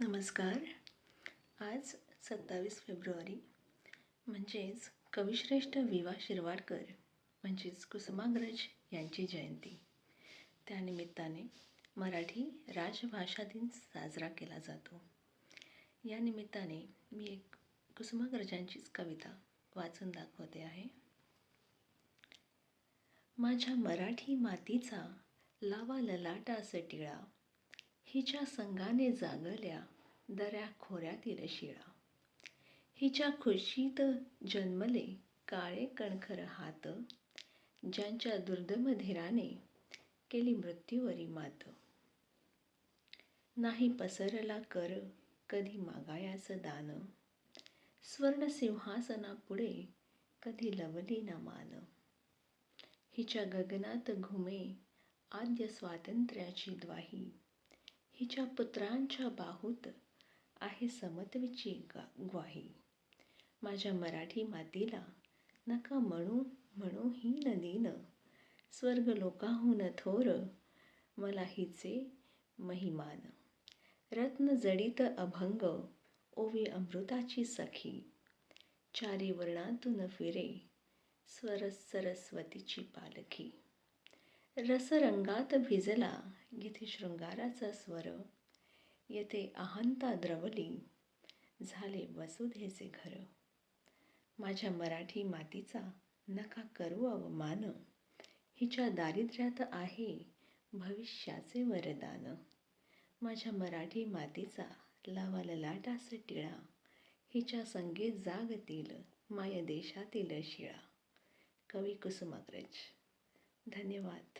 नमस्कार. आज सत्तावीस फेब्रुवारी म्हणजेच कविश्रेष्ठ विवा शिरवाडकर म्हणजेच कुसुमाग्रज यांची जयंती. त्यानिमित्ताने मराठी राजभाषा दिन साजरा केला जातो. या निमित्ताने मी एक कुसुमाग्रजांचीच कविता वाचून दाखवते आहे. माझ्या मराठी मातीचा लावा ललाटा टिळा हिच्या संगाने जागल्या दऱ्या खोऱ्यातील शिळा. हिच्या खुशीत जन्मले काळे कणखर हात ज्यांच्या दुर्दम धीराने केली मृत्यूवरी मात. नाही पसरला कर कधी मागायाच दान स्वर्ण सिंहासनापुढे कधी लवली ना मान. हिच्या गगनात घुमे आद्य स्वातंत्र्याची द्वाही हिच्या पुत्रांच्या बाहूत आहे समत्वेची गा ग्वाही. माझ्या मराठी मातीला नका म्हणू म्हणू ही नदीन. स्वर्ग लोकाहून थोर मला हिचे महिमान. रत्न जडित अभंग ओवी अमृताची सखी. चारी वर्णातून फिरे स्वर सरस्वतीची पालखी. रसरंगात भिजला. येथे शृंगाराचा स्वर. येथे अहंता द्रवली. झाले वसुधेचे घर. माझ्या मराठी मातीचा नका करू अवमान. हिच्या दारिद्र्यात आहे भविष्याचे वरदान. माझ्या मराठी मातीचा लावा ललाटास टिळा. हिच्या संगीत जागतील माय देशातील शिळा. कवी कुसुमाग्रज. धन्यवाद.